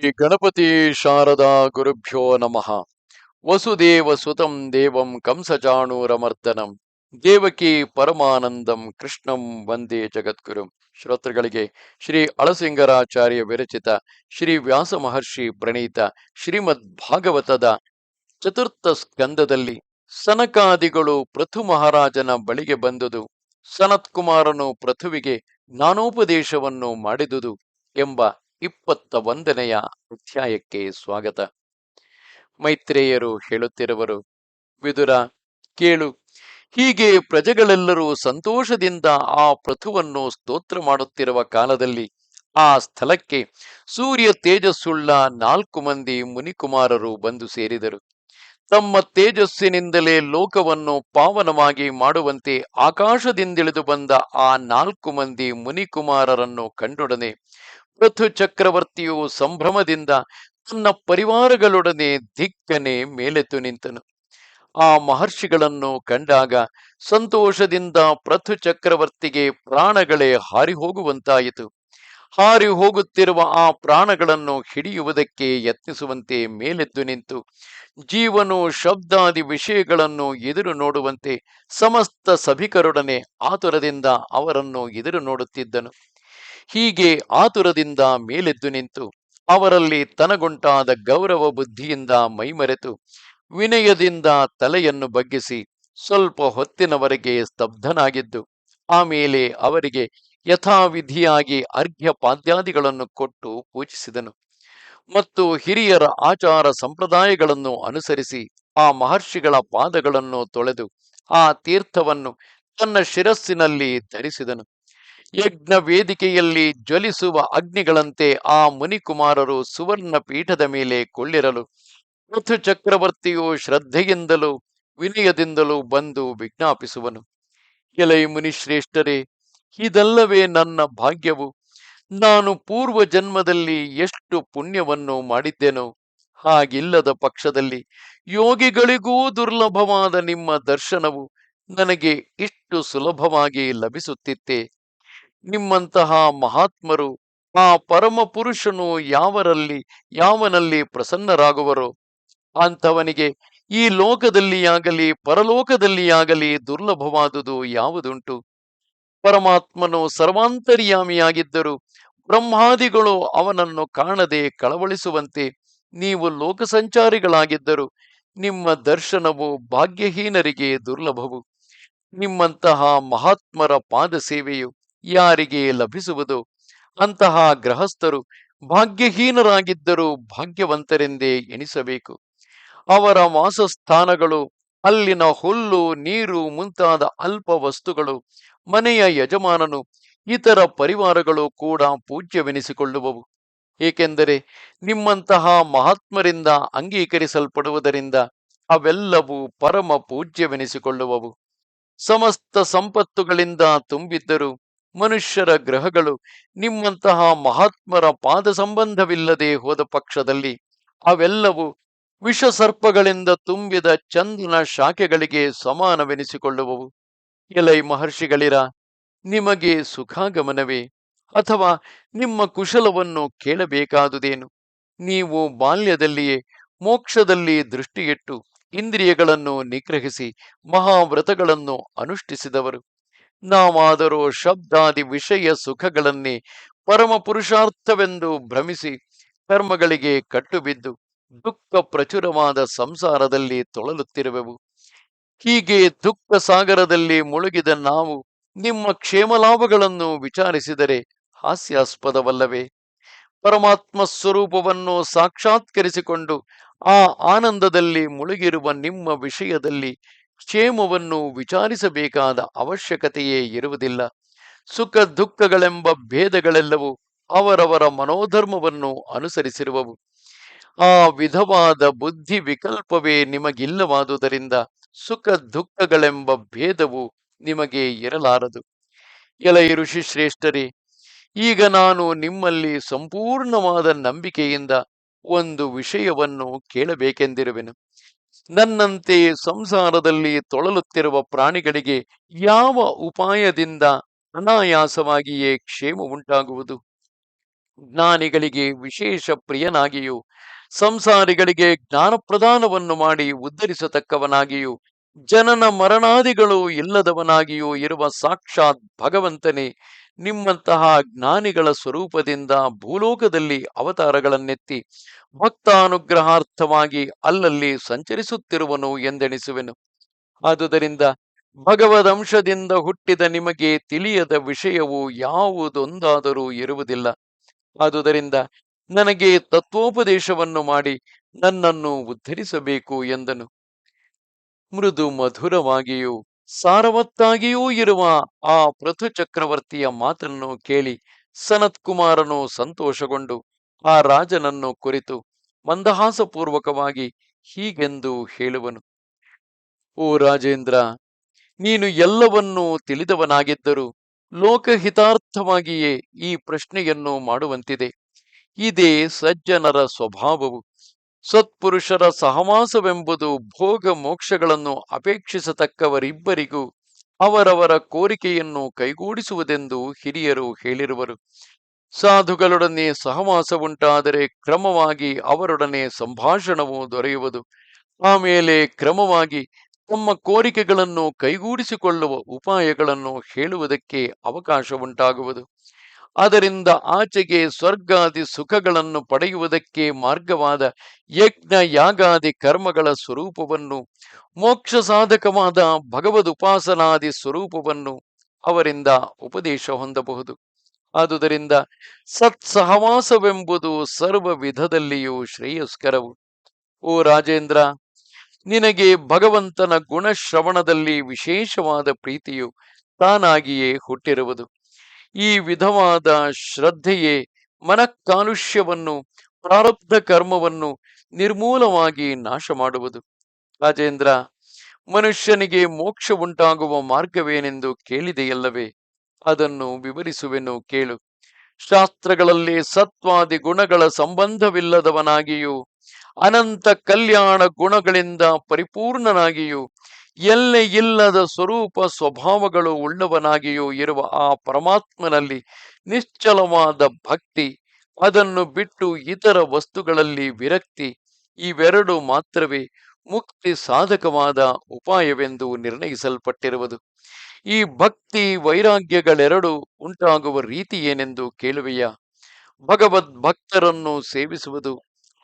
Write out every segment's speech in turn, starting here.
ಶ್ರೀ ಗಣಪತಿ ಶಾರದಾ ಗುರುಭ್ಯೋ ನಮಃ. ವಸುದೇವ ಸುತಂ ದೇವಂ ಕಂಸಚಾಣೂರಮರ್ದನಂ ದೇವಕಿ ಪರಮಾನಂದಂ ಕೃಷ್ಣಂ ವಂದೇ ಜಗದ್ಗುರು. ಶ್ರೋತೃಗಳಿಗೆ ಶ್ರೀ ಅಳಸಿಂಗರಾಚಾರ್ಯ ವಿರಚಿತ ಶ್ರೀ ವ್ಯಾಸ ಮಹರ್ಷಿ ಪ್ರಣೀತ ಶ್ರೀಮದ್ ಭಾಗವತದ ಚತುರ್ಥ ಸ್ಕಂದದಲ್ಲಿ ಸನಕಾದಿಗಳು ಪೃಥು ಮಹಾರಾಜನ ಬಳಿಗೆ ಬಂದುದು ಸನತ್ ಕುಮಾರನು ಪೃಥುವಿಗೆ ಜ್ಞಾನೋಪದೇಶವನ್ನು ಮಾಡಿದುದು ಎಂಬ ಇಪ್ಪತ್ತ ಒಂದನೆಯ ಅಧ್ಯಾಯಕ್ಕೆ ಸ್ವಾಗತ. ಮೈತ್ರೇಯರು ಹೇಳುತ್ತಿರುವರು, ವಿದುರ, ಕೇಳು. ಹೀಗೆ ಪ್ರಜೆಗಳೆಲ್ಲರೂ ಸಂತೋಷದಿಂದ ಆ ಪ್ರಥುವನ್ನು ಸ್ತೋತ್ರ ಮಾಡುತ್ತಿರುವ ಕಾಲದಲ್ಲಿ ಆ ಸ್ಥಳಕ್ಕೆ ಸೂರ್ಯ ತೇಜಸ್ಸುಳ್ಳ ನಾಲ್ಕು ಮಂದಿ ಮುನಿಕುಮಾರರು ಬಂದು ಸೇರಿದರು. ತಮ್ಮ ತೇಜಸ್ಸಿನಿಂದಲೇ ಲೋಕವನ್ನು ಪಾವನವಾಗಿ ಮಾಡುವಂತೆ ಆಕಾಶದಿಂದಿಳಿದು ಬಂದ ಆ ನಾಲ್ಕು ಮಂದಿ ಮುನಿಕುಮಾರರನ್ನು ಕಂಡೊಡನೆ ಪೃಥು ಚಕ್ರವರ್ತಿಯು ಸಂಭ್ರಮದಿಂದ ತನ್ನ ಪರಿವಾರಗಳೊಡನೆ ದಿಕ್ಕನೆ ಮೇಲೆತ್ತು ನಿಂತನು. ಆ ಮಹರ್ಷಿಗಳನ್ನು ಕಂಡಾಗ ಸಂತೋಷದಿಂದ ಪೃಥು ಚಕ್ರವರ್ತಿಗೆ ಪ್ರಾಣಗಳೇ ಹಾರಿ ಹೋಗುವಂತಾಯಿತು ಹಾರಿ ಹೋಗುತ್ತಿರುವ ಆ ಪ್ರಾಣಗಳನ್ನು ಹಿಡಿಯುವುದಕ್ಕೆ ಯತ್ನಿಸುವಂತೆ ಮೇಲೆದ್ದು ನಿಂತು ಜೀವನು ಶಬ್ದಾದಿ ವಿಷಯಗಳನ್ನು ಎದುರು ನೋಡುವಂತೆ ಸಮಸ್ತ ಸಭಿಕರೊಡನೆ ಆತುರದಿಂದ ಅವರನ್ನು ಎದುರು ನೋಡುತ್ತಿದ್ದನು. ಹೀಗೆ ಆತುರದಿಂದ ಮೇಲೆದ್ದು ನಿಂತು ಅವರಲ್ಲಿ ತನಗುಂಟಾದ ಗೌರವ ಬುದ್ಧಿಯಿಂದ ಮೈಮರೆತು ವಿನಯದಿಂದ ತಲೆಯನ್ನು ಬಗ್ಗಿಸಿ ಸ್ವಲ್ಪ ಹೊತ್ತಿನವರೆಗೆ ಸ್ತಬ್ಧನಾಗಿದ್ದು ಆಮೇಲೆ ಅವರಿಗೆ ಯಥಾವಿಧಿಯಾಗಿ ಅರ್ಘ್ಯ ಪಾದ್ಯಾದಿಗಳನ್ನು ಕೊಟ್ಟು ಪೂಜಿಸಿದನು. ಮತ್ತು ಹಿರಿಯರ ಆಚಾರ ಸಂಪ್ರದಾಯಗಳನ್ನು ಅನುಸರಿಸಿ ಆ ಮಹರ್ಷಿಗಳ ಪಾದಗಳನ್ನು ತೊಳೆದು ಆ ತೀರ್ಥವನ್ನು ತನ್ನ ಶಿರಸ್ಸಿನಲ್ಲಿ ಧರಿಸಿದನು. ಯಜ್ಞ ವೇದಿಕೆಯಲ್ಲಿ ಜ್ವಲಿಸುವ ಅಗ್ನಿಗಳಂತೆ ಆ ಮುನಿಕುಮಾರರು ಸುವರ್ಣ ಪೀಠದ ಮೇಲೆ ಕೊಳ್ಳಿರಲು ಪೃಥು ಚಕ್ರವರ್ತಿಯು ಶ್ರದ್ಧೆಯಿಂದಲೂ ವಿನಯದಿಂದಲೂ ಬಂದು ವಿಜ್ಞಾಪಿಸುವನು. ಎಲೈ ಮುನಿಶ್ರೇಷ್ಠರೇ, ಇದಲ್ಲವೇ ನನ್ನ ಭಾಗ್ಯವು. ನಾನು ಪೂರ್ವ ಜನ್ಮದಲ್ಲಿ ಎಷ್ಟು ಪುಣ್ಯವನ್ನು ಮಾಡಿದ್ದೆನೋ, ಹಾಗಿಲ್ಲದ ಪಕ್ಷದಲ್ಲಿ ಯೋಗಿಗಳಿಗೂ ದುರ್ಲಭವಾದ ನಿಮ್ಮ ದರ್ಶನವು ನನಗೆ ಇಷ್ಟು ಸುಲಭವಾಗಿ ಲಭಿಸುತ್ತಿತ್ತೆ. ನಿಮ್ಮಂತಹ ಮಹಾತ್ಮರು, ಆ ಪರಮ ಪುರುಷನು ಯಾವರಲ್ಲಿ, ಯಾವನಲ್ಲಿ ಪ್ರಸನ್ನರಾಗುವರೋ? ಅಂಥವನಿಗೆ ಈ ಲೋಕದಲ್ಲಿಯಾಗಲಿ, ಪರಲೋಕದಲ್ಲಿಯಾಗಲಿ ದುರ್ಲಭವಾದುದು ಯಾವುದುಂಟು? ಪರಮಾತ್ಮನು ಸರ್ವಾಂತರ್ಯಾಮಿಯಾಗಿದ್ದರೂ ಬ್ರಹ್ಮಾದಿಗಳು ಅವನನ್ನು ಕಾಣದೆ ಕಳವಳಿಸುವಂತೆ ನೀವು ಲೋಕ ಸಂಚಾರಿಗಳಾಗಿದ್ದರು ನಿಮ್ಮ ದರ್ಶನವು ಭಾಗ್ಯಹೀನರಿಗೆ ದುರ್ಲಭವು. ನಿಮ್ಮಂತಹ ಮಹಾತ್ಮರ ಪಾದ ಸೇವೆಯು ಯಾರಿಗೆ ಲಭಿಸುವುದು? ಅಂತಹ ಗೃಹಸ್ಥರು ಭಾಗ್ಯಹೀನರಾಗಿದ್ದರೂ ಭಾಗ್ಯವಂತರೆಂದೇ ಎಣಿಸಬೇಕು. ಅವರ ವಾಸಸ್ಥಾನಗಳು, ಅಲ್ಲಿನ ಹುಲ್ಲು, ನೀರು, ಮುಂತಾದ ಅಲ್ಪ ವಸ್ತುಗಳು ಮನೆಯ ಯಜಮಾನನು, ಇತರ ಪರಿವಾರಗಳು ಕೂಡ ಪೂಜ್ಯವೆನಿಸಿಕೊಳ್ಳುವವು. ಏಕೆಂದರೆ ನಿಮ್ಮಂತಹ ಮಹಾತ್ಮರಿಂದ ಅಂಗೀಕರಿಸಲ್ಪಡುವುದರಿಂದ ಅವೆಲ್ಲವೂ ಪರಮ ಪೂಜ್ಯವೆನಿಸಿಕೊಳ್ಳುವವು. ಸಮಸ್ತ ಸಂಪತ್ತುಗಳಿಂದ ತುಂಬಿದ್ದರೂ ಮನುಷ್ಯರ ಗ್ರಹಗಳು ನಿಮ್ಮಂತಹ ಮಹಾತ್ಮರ ಪಾದ ಸಂಬಂಧವಿಲ್ಲದೆ ಹೋದ ಪಕ್ಷದಲ್ಲಿ ಅವೆಲ್ಲವೂ ವಿಷಸರ್ಪಗಳಿಂದ ತುಂಬಿದ ಚಂದನ ಶಾಖೆಗಳಿಗೆ ಸಮಾನವೆನಿಸಿಕೊಳ್ಳುವವು. ಎಲೈ ಮಹರ್ಷಿಗಳಿರ, ನಿಮಗೆ ಸುಖಾಗಮನವೇ ಅಥವಾ ನಿಮ್ಮ ಕುಶಲವನ್ನು ಕೇಳಬೇಕಾದುದೇನು? ನೀವು ಬಾಲ್ಯದಲ್ಲಿಯೇ ಮೋಕ್ಷದಲ್ಲಿ ದೃಷ್ಟಿಯಿಟ್ಟು ಇಂದ್ರಿಯಗಳನ್ನು ನಿಗ್ರಹಿಸಿ ಮಹಾವ್ರತಗಳನ್ನು ಅನುಷ್ಠಿಸಿದವರು. ನಾವಾದರೂ ಶಬ್ದಾದಿ ವಿಷಯ ಸುಖಗಳನ್ನೇ ಪರಮ ಪುರುಷಾರ್ಥವೆಂದು ಭ್ರಮಿಸಿ ಕರ್ಮಗಳಿಗೆ ಕಟ್ಟುಬಿದ್ದು ದುಃಖ ಪ್ರಚುರವಾದ ಸಂಸಾರದಲ್ಲಿ ತೊಳಲುತ್ತಿರುವೆವು. ಹೀಗೆ ದುಃಖ ಸಾಗರದಲ್ಲಿ ಮುಳುಗಿದ ನಾವು ನಿಮ್ಮ ಕ್ಷೇಮಲಾಭಗಳನ್ನು ವಿಚಾರಿಸಿದರೆ ಹಾಸ್ಯಾಸ್ಪದವಲ್ಲವೇ? ಪರಮಾತ್ಮ ಸ್ವರೂಪವನ್ನು ಸಾಕ್ಷಾತ್ಕರಿಸಿಕೊಂಡು ಆ ಆನಂದದಲ್ಲಿ ಮುಳುಗಿರುವ ನಿಮ್ಮ ವಿಷಯದಲ್ಲಿ ಕ್ಷೇಮವನ್ನು ವಿಚಾರಿಸಬೇಕಾದ ಅವಶ್ಯಕತೆಯೇ ಇರುವುದಿಲ್ಲ. ಸುಖ ದುಃಖಗಳೆಂಬ ಭೇದಗಳೆಲ್ಲವೂ ಅವರವರ ಮನೋಧರ್ಮವನ್ನು ಅನುಸರಿಸಿರುವವು. ಆ ವಿಧವಾದ ಬುದ್ಧಿ ವಿಕಲ್ಪವೇ ನಿಮಗಿಲ್ಲವಾದುದರಿಂದ ಸುಖ ದುಃಖಗಳೆಂಬ ಭೇದವು ನಿಮಗೆ ಇರಲಾರದು. ಎಲೈ ಋಷಿ ಶ್ರೇಷ್ಠರೇ, ಈಗ ನಾನು ನಿಮ್ಮಲ್ಲಿ ಸಂಪೂರ್ಣವಾದ ನಂಬಿಕೆಯಿಂದ ಒಂದು ವಿಷಯವನ್ನು ಕೇಳಬೇಕೆಂದಿರುವೆನು. ನನ್ನಂತೆ ಸಂಸಾರದಲ್ಲಿ ತೊಳಲುತ್ತಿರುವ ಪ್ರಾಣಿಗಳಿಗೆ ಯಾವ ಉಪಾಯದಿಂದ ಅನಾಯಾಸವಾಗಿಯೇ ಕ್ಷೇಮ ಉಂಟಾಗುವುದು? ಜ್ಞಾನಿಗಳಿಗೆ ವಿಶೇಷ ಪ್ರಿಯನಾಗಿಯೂ, ಸಂಸಾರಿಗಳಿಗೆ ಜ್ಞಾನ ಪ್ರದಾನವನ್ನು ಮಾಡಿ ಉದ್ಧರಿಸತಕ್ಕವನಾಗಿಯೂ, ಜನನ ಮರಣಾದಿಗಳು ಇಲ್ಲದವನಾಗಿಯೂ ಇರುವ ಸಾಕ್ಷಾತ್ ಭಗವಂತನೇ ನಿಮ್ಮಂತಹ ಜ್ಞಾನಿಗಳ ಸ್ವರೂಪದಿಂದ ಭೂಲೋಕದಲ್ಲಿ ಅವತಾರಗಳನ್ನೆತ್ತಿ ಭಕ್ತಾನುಗ್ರಹಾರ್ಥವಾಗಿ ಅಲ್ಲಲ್ಲಿ ಸಂಚರಿಸುತ್ತಿರುವನು ಎಂದೆಣಿಸುವೆನು ಆದುದರಿಂದ ಭಗವದಂಶದಿಂದ ಹುಟ್ಟಿದ ನಿಮಗೆ ತಿಳಿಯದ ವಿಷಯವು ಯಾವುದೊಂದಾದರೂ ಇರುವುದಿಲ್ಲ. ಆದುದರಿಂದ ನನಗೆ ತತ್ವೋಪದೇಶವನ್ನು ಮಾಡಿ ನನ್ನನ್ನು ಉದ್ಧರಿಸಬೇಕು ಎಂದನು. ಮೃದು ಮಧುರವಾಗಿಯೂ ಸಾರವತ್ತಾಗಿಯೂ ಇರುವ ಆ ಪೃಥು ಚಕ್ರವರ್ತಿಯ ಮಾತನ್ನು ಕೇಳಿ ಸನತ್ ಕುಮಾರನು ಸಂತೋಷಗೊಂಡು ಆ ರಾಜನನ್ನು ಕುರಿತು ಮಂದಹಾಸಪೂರ್ವಕವಾಗಿ ಹೀಗೆಂದು ಹೇಳುವನು. ಓ ರಾಜೇಂದ್ರ, ನೀನು ಎಲ್ಲವನ್ನೂ ತಿಳಿದವನಾಗಿದ್ದರೂ ಲೋಕಹಿತಾರ್ಥವಾಗಿಯೇ ಈ ಪ್ರಶ್ನೆಯನ್ನು ಮಾಡುವಂತಿದೆ. ಇದೇ ಸಜ್ಜನರ ಸ್ವಭಾವವು. ಸತ್ಪುರುಷರ ಸಹವಾಸವೆಂಬುದು ಭೋಗ ಮೋಕ್ಷಗಳನ್ನು ಅಪೇಕ್ಷಿಸತಕ್ಕವರಿಬ್ಬರಿಗೂ ಅವರವರ ಕೋರಿಕೆಯನ್ನು ಕೈಗೂಡಿಸುವುದೆಂದು ಹಿರಿಯರು ಹೇಳಿರುವರು. ಸಾಧುಗಳೊಡನೆ ಸಹವಾಸ ಉಂಟಾದರೆ ಕ್ರಮವಾಗಿ ಅವರೊಡನೆ ಸಂಭಾಷಣವು ದೊರೆಯುವುದು. ಆಮೇಲೆ ಕ್ರಮವಾಗಿ ತಮ್ಮ ಕೋರಿಕೆಗಳನ್ನು ಕೈಗೂಡಿಸಿಕೊಳ್ಳುವ ಉಪಾಯಗಳನ್ನು ಹೇಳುವುದಕ್ಕೆ ಅವಕಾಶ ಉಂಟಾಗುವುದು ಅದರಿಂದ ಆಚೆಗೆ ಸ್ವರ್ಗಾದಿ ಸುಖಗಳನ್ನು ಪಡೆಯುವುದಕ್ಕೆ ಮಾರ್ಗವಾದ ಯಜ್ಞ ಯಾಗಾದಿ ಕರ್ಮಗಳ ಸ್ವರೂಪವನ್ನು, ಮೋಕ್ಷ ಸಾಧಕವಾದ ಭಗವದುಪಾಸನಾದಿ ಸ್ವರೂಪವನ್ನು ಅವರಿಂದ ಉಪದೇಶ ಹೊಂದಬಹುದು. ಆದುದರಿಂದ ಸತ್ಸಹವಾಸವೆಂಬುದು ಸರ್ವ ವಿಧದಲ್ಲಿಯೂ ಶ್ರೇಯಸ್ಕರವು. ಓ ರಾಜೇಂದ್ರ, ನಿನಗೆ ಭಗವಂತನ ಗುಣಶ್ರವಣದಲ್ಲಿ ವಿಶೇಷವಾದ ಪ್ರೀತಿಯು ತಾನಾಗಿಯೇ ಹುಟ್ಟಿರುವುದು. ಈ ವಿಧವಾದ ಶ್ರದ್ಧೆಯೇ ಮನಃಕಾಲುಷ್ಯವನ್ನು, ಪ್ರಾರಬ್ಧ ಕರ್ಮವನ್ನು ನಿರ್ಮೂಲವಾಗಿ ನಾಶ ಮಾಡುವುದು ರಾಜೇಂದ್ರ, ಮನುಷ್ಯನಿಗೆ ಮೋಕ್ಷ ಉಂಟಾಗುವ ಮಾರ್ಗವೇನೆಂದು ಕೇಳಿದೆಯಲ್ಲವೇ? ಅದನ್ನು ವಿವರಿಸುವೆನು ಕೇಳು. ಶಾಸ್ತ್ರಗಳಲ್ಲಿ ಸತ್ವಾದಿ ಗುಣಗಳ ಸಂಬಂಧವಿಲ್ಲದವನಾಗಿಯೂ, ಅನಂತ ಕಲ್ಯಾಣ ಗುಣಗಳಿಂದ ಪರಿಪೂರ್ಣನಾಗಿಯೂ ಎಲ್ಲೆ ಇಲ್ಲದ ಸ್ವರೂಪ ಸ್ವಭಾವಗಳು ಉಳ್ಳವನಾಗಿಯೂ ಇರುವ ಆ ಪರಮಾತ್ಮನಲ್ಲಿ ನಿಶ್ಚಲವಾದ ಭಕ್ತಿ, ಅದನ್ನು ಬಿಟ್ಟು ಇತರ ವಸ್ತುಗಳಲ್ಲಿ ವಿರಕ್ತಿ, ಇವೆರಡು ಮಾತ್ರವೇ ಮುಕ್ತಿ ಸಾಧಕವಾದ ಉಪಾಯವೆಂದು ನಿರ್ಣಯಿಸಲ್ಪಟ್ಟಿರುವುದು. ಈ ಭಕ್ತಿ ವೈರಾಗ್ಯಗಳೆರಡು ಉಂಟಾಗುವ ರೀತಿ ಏನೆಂದು ಕೇಳುವೆಯ? ಭಗವದ್ ಭಕ್ತರನ್ನು ಸೇವಿಸುವುದು,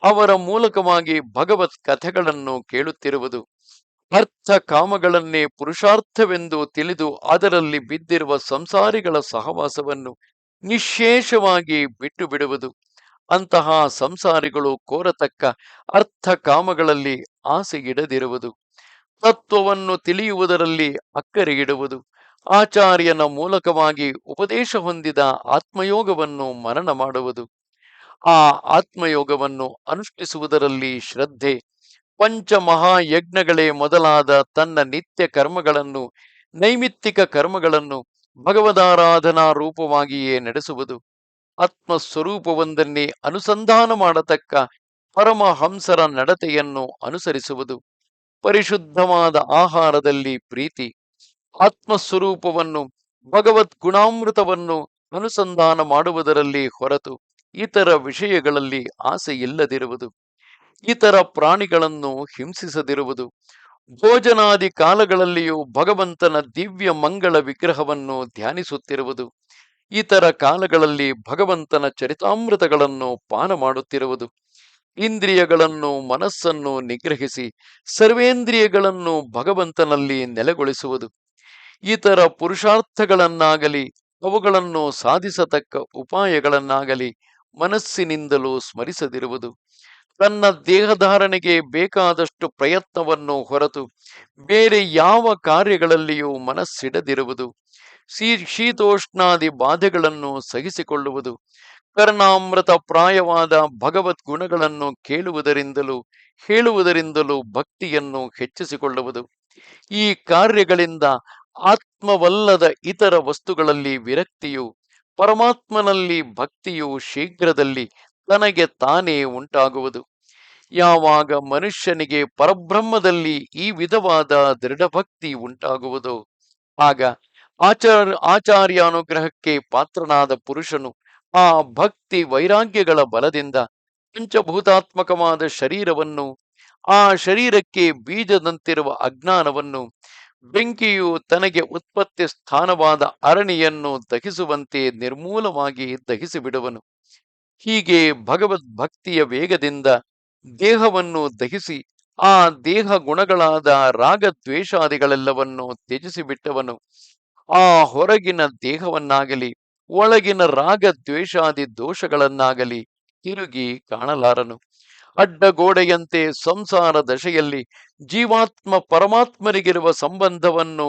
ಅವರ ಮೂಲಕವಾಗಿ ಭಗವತ್ ಕಥೆಗಳನ್ನು ಕೇಳುತ್ತಿರುವುದು ಅರ್ಥ ಕಾಮಗಳನ್ನೇ ಪುರುಷಾರ್ಥವೆಂದು ತಿಳಿದು ಅದರಲ್ಲಿ ಬಿದ್ದಿರುವ ಸಂಸಾರಿಗಳ ಸಹವಾಸವನ್ನು ನಿಶೇಷವಾಗಿ ಬಿಟ್ಟು ಬಿಡುವುದು ಅಂತಹ ಸಂಸಾರಿಗಳು ಕೋರತಕ್ಕ ಅರ್ಥ ಕಾಮಗಳಲ್ಲಿ ಆಸೆಗಿಡದಿರುವುದು ತತ್ವವನ್ನು ತಿಳಿಯುವುದರಲ್ಲಿ ಅಕ್ಕರೆಗಿಡುವುದು ಆಚಾರ್ಯನ ಮೂಲಕವಾಗಿ ಉಪದೇಶ ಹೊಂದಿದ ಆತ್ಮಯೋಗವನ್ನು ಮರಣ ಮಾಡುವುದು. ಆ ಆತ್ಮಯೋಗವನ್ನು ಅನುಷ್ಠಿಸುವುದರಲ್ಲಿ ಶ್ರದ್ಧೆ ಪಂಚಮಹಾಯಜ್ಞಗಳೇ ಮೊದಲಾದ ತನ್ನ ನಿತ್ಯ ಕರ್ಮಗಳನ್ನು, ನೈಮಿತ್ತಿಕ ಕರ್ಮಗಳನ್ನು ಭಗವದಾರಾಧನಾ ರೂಪವಾಗಿಯೇ ನಡೆಸುವುದು. ಆತ್ಮಸ್ವರೂಪವೊಂದನ್ನೇ ಅನುಸಂಧಾನ ಮಾಡತಕ್ಕ ಪರಮಹಂಸರ ನಡತೆಯನ್ನು ಅನುಸರಿಸುವುದು. ಪರಿಶುದ್ಧವಾದ ಆಹಾರದಲ್ಲಿ ಪ್ರೀತಿ, ಆತ್ಮಸ್ವರೂಪವನ್ನು ಭಗವದ್ ಗುಣಾಮೃತವನ್ನು ಅನುಸಂಧಾನ ಮಾಡುವುದರಲ್ಲಿ ಹೊರತು ಇತರ ವಿಷಯಗಳಲ್ಲಿ ಆಸೆ ಇಲ್ಲದಿರುವುದು ಇತರ ಪ್ರಾಣಿಗಳನ್ನು ಹಿಂಸಿಸದಿರುವುದು. ಭೋಜನಾದಿ ಕಾಲಗಳಲ್ಲಿಯೂ ಭಗವಂತನ ದಿವ್ಯ ಮಂಗಳ ವಿಗ್ರಹವನ್ನು ಧ್ಯಾನಿಸುತ್ತಿರುವುದು. ಇತರ ಕಾಲಗಳಲ್ಲಿ ಭಗವಂತನ ಚರಿತಾಮೃತಗಳನ್ನು ಪಾನ ಮಾಡುತ್ತಿರುವುದು. ಇಂದ್ರಿಯಗಳನ್ನು ಮನಸ್ಸನ್ನು ನಿಗ್ರಹಿಸಿ ಸರ್ವೇಂದ್ರಿಯಗಳನ್ನು ಭಗವಂತನಲ್ಲಿ ನೆಲೆಗೊಳಿಸುವುದು. ಇತರ ಪುರುಷಾರ್ಥಗಳನ್ನಾಗಲಿ, ಅವುಗಳನ್ನು ಸಾಧಿಸತಕ್ಕ ಉಪಾಯಗಳನ್ನಾಗಲಿ ಮನಸ್ಸಿನಿಂದಲೂ ಸ್ಮರಿಸದಿರುವುದು. ತನ್ನ ದೇಹಧಾರಣೆಗೆ ಬೇಕಾದಷ್ಟು ಪ್ರಯತ್ನವನ್ನು ಹೊರತು ಬೇರೆ ಯಾವ ಕಾರ್ಯಗಳಲ್ಲಿಯೂ ಮನಸ್ಸಿಡದಿರುವುದು. ಶೀ, ಶೀತೋಷ್ಣಾದಿ ಬಾಧೆಗಳನ್ನು ಸಹಿಸಿಕೊಳ್ಳುವುದು, ಕರ್ಣಾಮೃತ ಪ್ರಾಯವಾದ ಭಗವದ್ ಗುಣಗಳನ್ನು ಕೇಳುವುದರಿಂದಲೂ, ಹೇಳುವುದರಿಂದಲೂ ಭಕ್ತಿಯನ್ನು ಹೆಚ್ಚಿಸಿಕೊಳ್ಳುವುದು. ಈ ಕಾರ್ಯಗಳಿಂದ ಆತ್ಮವಲ್ಲದ ಇತರ ವಸ್ತುಗಳಲ್ಲಿ ವಿರಕ್ತಿಯು, ಪರಮಾತ್ಮನಲ್ಲಿ ಭಕ್ತಿಯು ಶೀಘ್ರದಲ್ಲಿ ತನಗೆ ತಾನೇ ಉಂಟಾಗುವುದು. ಯಾವಾಗ ಮನುಷ್ಯನಿಗೆ ಪರಬ್ರಹ್ಮದಲ್ಲಿ ಈ ವಿಧವಾದ ದೃಢಭಕ್ತಿ ಉಂಟಾಗುವುದು. ಆಗ ಆಚಾರ, ಆಚಾರ್ಯಾನುಗ್ರಹಕ್ಕೆ ಪಾತ್ರನಾದ ಪುರುಷನು ಆ ಭಕ್ತಿ ವೈರಾಗ್ಯಗಳ ಬಲದಿಂದ ಪಂಚಭೂತಾತ್ಮಕವಾದ ಶರೀರವನ್ನು, ಆ ಶರೀರಕ್ಕೆ ಬೀಜದಂತಿರುವ ಅಜ್ಞಾನವನ್ನು, ಬೆಂಕಿಯು ತನಗೆ ಉತ್ಪತ್ತಿ ಸ್ಥಾನವಾದ ಅರಣಿಯನ್ನು ದಹಿಸುವಂತೆ ನಿರ್ಮೂಲವಾಗಿ ದಹಿಸಿಬಿಡುವನು. ಹೀಗೆ ಭಗವದ್ ಭಕ್ತಿಯ ವೇಗದಿಂದ ದೇಹವನ್ನು ದಹಿಸಿ, ಆ ದೇಹ ಗುಣಗಳಾದ ರಾಗದ್ವೇಷಾದಿಗಳೆಲ್ಲವನ್ನು ತ್ಯಜಿಸಿ ಬಿಟ್ಟವನು. ಆ ಹೊರಗಿನ ದೇಹವನ್ನಾಗಲಿ, ಒಳಗಿನ ರಾಗ ದ್ವೇಷಾದಿ ದೋಷಗಳನ್ನಾಗಲಿ ತಿರುಗಿ ಕಾಣಲಾರನು. ಅಡ್ಡಗೋಡೆಯಂತೆ ಸಂಸಾರ ದಶೆಯಲ್ಲಿ ಜೀವಾತ್ಮ ಪರಮಾತ್ಮರಿಗಿರುವ ಸಂಬಂಧವನ್ನು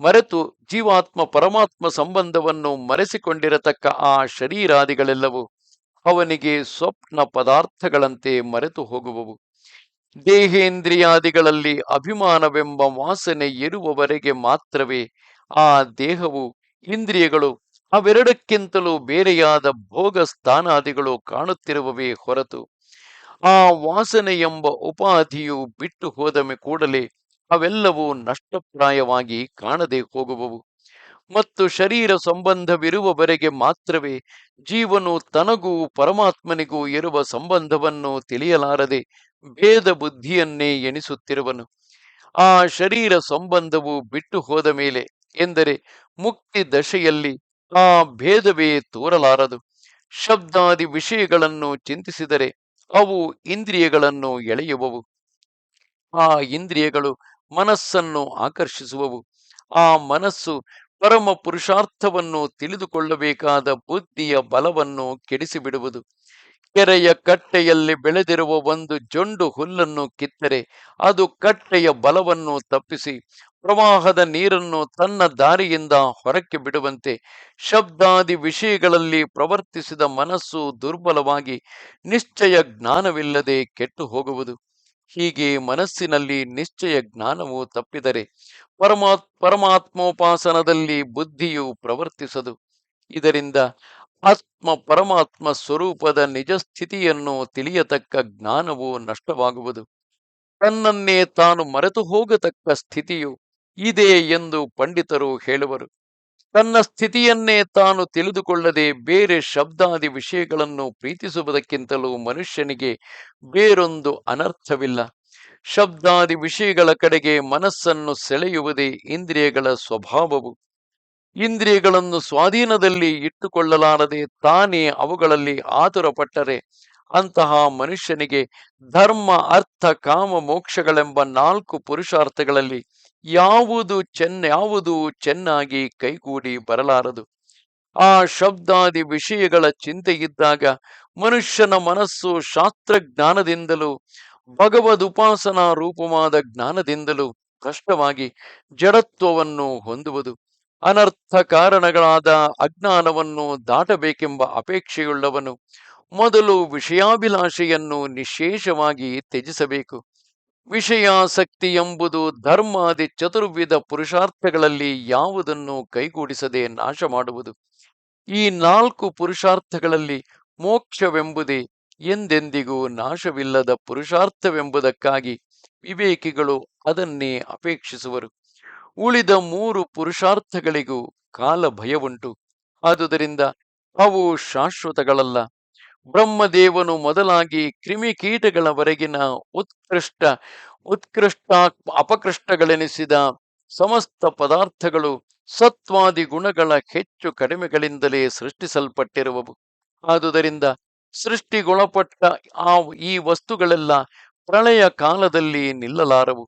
ಮರೆತು ಜೀವಾತ್ಮ ಪರಮಾತ್ಮ ಸಂಬಂಧವನ್ನು ಮರೆಸಿಕೊಂಡಿರತಕ್ಕ ಆ ಶರೀರಾದಿಗಳೆಲ್ಲವೂ ಅವನಿಗೆ ಸ್ವಪ್ನ ಪದಾರ್ಥಗಳಂತೆ ಮರೆತು ಹೋಗುವವು. ದೇಹೇಂದ್ರಿಯಾದಿಗಳಲ್ಲಿ ಅಭಿಮಾನವೆಂಬ ವಾಸನೆ ಇರುವವರೆಗೆ ಮಾತ್ರವೇ ಆ ದೇಹವು ಇಂದ್ರಿಯಗಳು ಅವೆರಡಕ್ಕಿಂತಲೂ ಬೇರೆಯಾದ ಭೋಗ ಸ್ಥಾನಾದಿಗಳು ಕಾಣುತ್ತಿರುವವೇ ಹೊರತು. ಆ ವಾಸನೆ ಎಂಬ ಉಪಾಧಿಯು ಬಿಟ್ಟು ಹೋದ ಕೂಡಲೇ ಅವೆಲ್ಲವೂ ನಷ್ಟಪ್ರಾಯವಾಗಿ ಕಾಣದೆ ಹೋಗುವವು. ಮತ್ತು ಶರೀರ ಸಂಬಂಧವಿರುವವರೆಗೆ ಮಾತ್ರವೇ ಜೀವನು ತನಗೂ ಪರಮಾತ್ಮನಿಗೂ ಇರುವ ಸಂಬಂಧವನ್ನು ತಿಳಿಯಲಾರದೆ ಭೇದ ಬುದ್ಧಿಯನ್ನೇ ಎಣಿಸುತ್ತಿರುವನು. ಆ ಶರೀರ ಸಂಬಂಧವು ಬಿಟ್ಟು ಹೋದ ಮೇಲೆ ಎಂದರೆ ಮುಕ್ತಿ ದಶೆಯಲ್ಲಿ ಆ ಭೇದವೇ ತೋರಲಾರದು. ಶಬ್ದಾದಿ ವಿಷಯಗಳನ್ನು ಚಿಂತಿಸಿದರೆ ಅವು ಇಂದ್ರಿಯಗಳನ್ನು ಎಳೆಯುವವು. ಆ ಇಂದ್ರಿಯಗಳು ಮನಸ್ಸನ್ನು ಆಕರ್ಷಿಸುವವು. ಆ ಮನಸ್ಸು ಪರಮ ಪುರುಷಾರ್ಥವನ್ನು ತಿಳಿದುಕೊಳ್ಳಬೇಕಾದ ಬುದ್ಧಿಯ ಬಲವನ್ನು ಕೆಡಿಸಿಬಿಡುವುದು. ಕೆರೆಯ ಕಟ್ಟೆಯಲ್ಲಿ ಬೆಳೆದಿರುವ ಒಂದು ಜೊಂಡು ಹುಲ್ಲನ್ನು ಕಿತ್ತರೆ, ಅದು ಕಟ್ಟೆಯ ಬಲವನ್ನು ತಪ್ಪಿಸಿ, ಪ್ರವಾಹದ ನೀರನ್ನು ತನ್ನ ದಾರಿಯಿಂದ ಹೊರಕ್ಕೆ ಬಿಡುವಂತೆ, ಶಬ್ದಾದಿ ವಿಷಯಗಳಲ್ಲಿ ಪ್ರವರ್ತಿಸಿದ ಮನಸ್ಸು ದುರ್ಬಲವಾಗಿ, ನಿಶ್ಚಯ ಜ್ಞಾನವಿಲ್ಲದೆ ಕೆಟ್ಟು ಹೋಗುವುದು. ಹೀಗೆ ಮನಸ್ಸಿನಲ್ಲಿ ನಿಶ್ಚಯ ಜ್ಞಾನವು ತಪ್ಪಿದರೆ ಪರಮಾತ್ ಪರಮಾತ್ಮೋಪಾಸನದಲ್ಲಿ ಬುದ್ಧಿಯು ಪ್ರವರ್ತಿಸದು. ಇದರಿಂದ ಆತ್ಮ ಪರಮಾತ್ಮ ಸ್ವರೂಪದ ನಿಜ ಸ್ಥಿತಿಯನ್ನು ತಿಳಿಯತಕ್ಕ ಜ್ಞಾನವು ನಷ್ಟವಾಗುವುದು. ತನ್ನನ್ನೇ ತಾನು ಮರೆತು ಹೋಗತಕ್ಕ ಸ್ಥಿತಿಯು ಇದೆ ಎಂದು ಪಂಡಿತರು ಹೇಳುವರು. ತನ್ನ ಸ್ಥಿತಿಯನ್ನೇ ತಾನು ತಿಳಿದುಕೊಳ್ಳದೆ ಬೇರೆ ಶಬ್ದಾದಿ ವಿಷಯಗಳನ್ನು ಪ್ರೀತಿಸುವುದಕ್ಕಿಂತಲೂ ಮನುಷ್ಯನಿಗೆ ಬೇರೊಂದು ಅನರ್ಥವಿಲ್ಲ. ಶಬ್ದಾದಿ ವಿಷಯಗಳ ಕಡೆಗೆ ಮನಸ್ಸನ್ನು ಸೆಳೆಯುವುದೇ ಇಂದ್ರಿಯಗಳ ಸ್ವಭಾವವು. ಇಂದ್ರಿಯಗಳನ್ನು ಸ್ವಾಧೀನದಲ್ಲಿ ಇಟ್ಟುಕೊಳ್ಳಲಾರದೆ ತಾನೇ ಅವುಗಳಲ್ಲಿ ಆತುರಪಟ್ಟರೆ ಅಂತಹ ಮನುಷ್ಯನಿಗೆ ಧರ್ಮ, ಅರ್ಥ, ಕಾಮ, ಮೋಕ್ಷಗಳೆಂಬ ನಾಲ್ಕು ಪುರುಷಾರ್ಥಗಳಲ್ಲಿ ಯಾವುದು ಚೆನ್ನ, ಯಾವುದು ಚೆನ್ನಾಗಿ ಕೈಗೂಡಿ ಬರಲಾರದು. ಆ ಶಬ್ದಾದಿ ವಿಷಯಗಳ ಚಿಂತೆ ಇದ್ದಾಗ ಮನುಷ್ಯನ ಮನಸ್ಸು ಶಾಸ್ತ್ರಜ್ಞಾನದಿಂದಲೂ, ಭಗವದ್ ಉಪಾಸನಾ ರೂಪವಾದ ಜ್ಞಾನದಿಂದಲೂ ಕಷ್ಟವಾಗಿ ಜಡತ್ವವನ್ನು ಹೊಂದುವುದು, ಅನರ್ಥ ಕಾರಣಗಳಾದ ಅಜ್ಞಾನವನ್ನು ದಾಟಬೇಕೆಂಬ ಅಪೇಕ್ಷೆಯುಳ್ಳವನು, ಮೊದಲು ವಿಷಯಾಭಿಲಾಷೆಯನ್ನು ನಿಶೇಷವಾಗಿ ತ್ಯಜಿಸಬೇಕು. ವಿಷಯಾಸಕ್ತಿ ಎಂಬುದು ಧರ್ಮಾದಿ ಚತುರ್ವಿಧ ಪುರುಷಾರ್ಥಗಳಲ್ಲಿ ಯಾವುದನ್ನು ಕೈಗೂಡಿಸದೆ ನಾಶ ಮಾಡುವುದು. ಈ ನಾಲ್ಕು ಪುರುಷಾರ್ಥಗಳಲ್ಲಿ ಮೋಕ್ಷವೆಂಬುದೇ ಎಂದೆಂದಿಗೂ ನಾಶವಿಲ್ಲದ ಪುರುಷಾರ್ಥವೆಂಬುದಕ್ಕಾಗಿ ವಿವೇಕಿಗಳು ಅದನ್ನೇ ಅಪೇಕ್ಷಿಸುವರು. ಉಳಿದ ಮೂರು ಪುರುಷಾರ್ಥಗಳಿಗೂ ಕಾಲ ಭಯವುಂಟು ಆದುದರಿಂದ ಅವು ಶಾಶ್ವತಗಳಲ್ಲ. ಬ್ರಹ್ಮದೇವನು ಮೊದಲಾಗಿ ಕ್ರಿಮಿಕೀಟಗಳವರೆಗಿನ ಉತ್ಕೃಷ್ಟ ಉತ್ಕೃಷ್ಟ ಅಪಕೃಷ್ಟಗಳೆನಿಸಿದ ಸಮಸ್ತ ಪದಾರ್ಥಗಳು ಸತ್ವಾದಿ ಗುಣಗಳ ಹೆಚ್ಚು ಕಡಿಮೆಗಳಿಂದಲೇ ಸೃಷ್ಟಿಸಲ್ಪಟ್ಟಿರುವವು. ಆದುದರಿಂದ ಸೃಷ್ಟಿಗೊಳಪಟ್ಟ ಆ, ಈ ವಸ್ತುಗಳೆಲ್ಲ ಪ್ರಳಯ ಕಾಲದಲ್ಲಿ ನಿಲ್ಲಲಾರವು.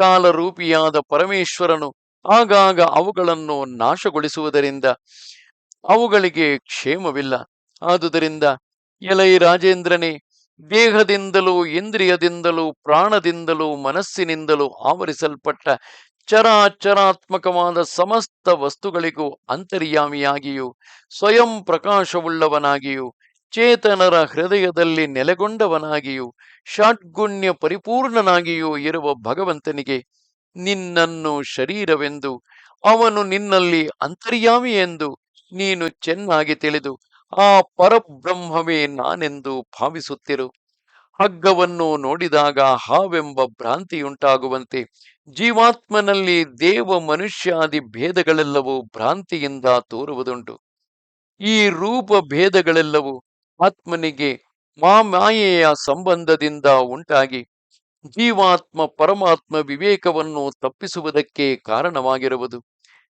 ಕಾಲರೂಪಿಯಾದ ಪರಮೇಶ್ವರನು ಆಗಾಗ ಅವುಗಳನ್ನು ನಾಶಗೊಳಿಸುವುದರಿಂದ ಅವುಗಳಿಗೆ ಕ್ಷೇಮವಿಲ್ಲ. ಆದುದರಿಂದ ಎಲೈ ರಾಜೇಂದ್ರನೇ, ದೇಹದಿಂದಲೂ, ಇಂದ್ರಿಯದಿಂದಲೂ, ಪ್ರಾಣದಿಂದಲೂ, ಮನಸ್ಸಿನಿಂದಲೂ ಆವರಿಸಲ್ಪಟ್ಟ ಚರಾಚರಾತ್ಮಕವಾದ ಸಮಸ್ತ ವಸ್ತುಗಳಿಗೂ ಅಂತರ್ಯಾಮಿಯಾಗಿಯೂ, ಸ್ವಯಂ ಪ್ರಕಾಶವುಳ್ಳವನಾಗಿಯೂ, ಚೇತನರ ಹೃದಯದಲ್ಲಿ ನೆಲೆಗೊಂಡವನಾಗಿಯೂ, ಷಾಡ್ಗುಣ್ಯ ಪರಿಪೂರ್ಣನಾಗಿಯೂ ಇರುವ ಭಗವಂತನಿಗೆ ನಿನ್ನನ್ನು ಶರೀರವೆಂದು, ಅವನು ನಿನ್ನಲ್ಲಿ ಅಂತರ್ಯಾಮಿ ಎಂದು ನೀನು ಚೆನ್ನಾಗಿ ತಿಳಿದು ಆ ಪರಬ್ರಹ್ಮವೇ ನಾನೆಂದು ಭಾವಿಸುತ್ತಿರು. ಹಗ್ಗವನ್ನು ನೋಡಿದಾಗ ಹಾವೆಂಬ ಭ್ರಾಂತಿಯುಂಟಾಗುವಂತೆ ಜೀವಾತ್ಮನಲ್ಲಿ ದೇವ ಮನುಷ್ಯಾದಿ ಭೇದಗಳೆಲ್ಲವೂ ಭ್ರಾಂತಿಯಿಂದ ತೋರುವುದುಂಟು. ಈ ರೂಪ ಭೇದಗಳೆಲ್ಲವೂ ಆತ್ಮನಿಗೆ ಮಾಮಾಯೆಯ ಸಂಬಂಧದಿಂದ ಉಂಟಾಗಿ ಜೀವಾತ್ಮ ಪರಮಾತ್ಮ ವಿವೇಕವನ್ನು ತಪ್ಪಿಸುವುದಕ್ಕೆ ಕಾರಣವಾಗಿರುವುದು.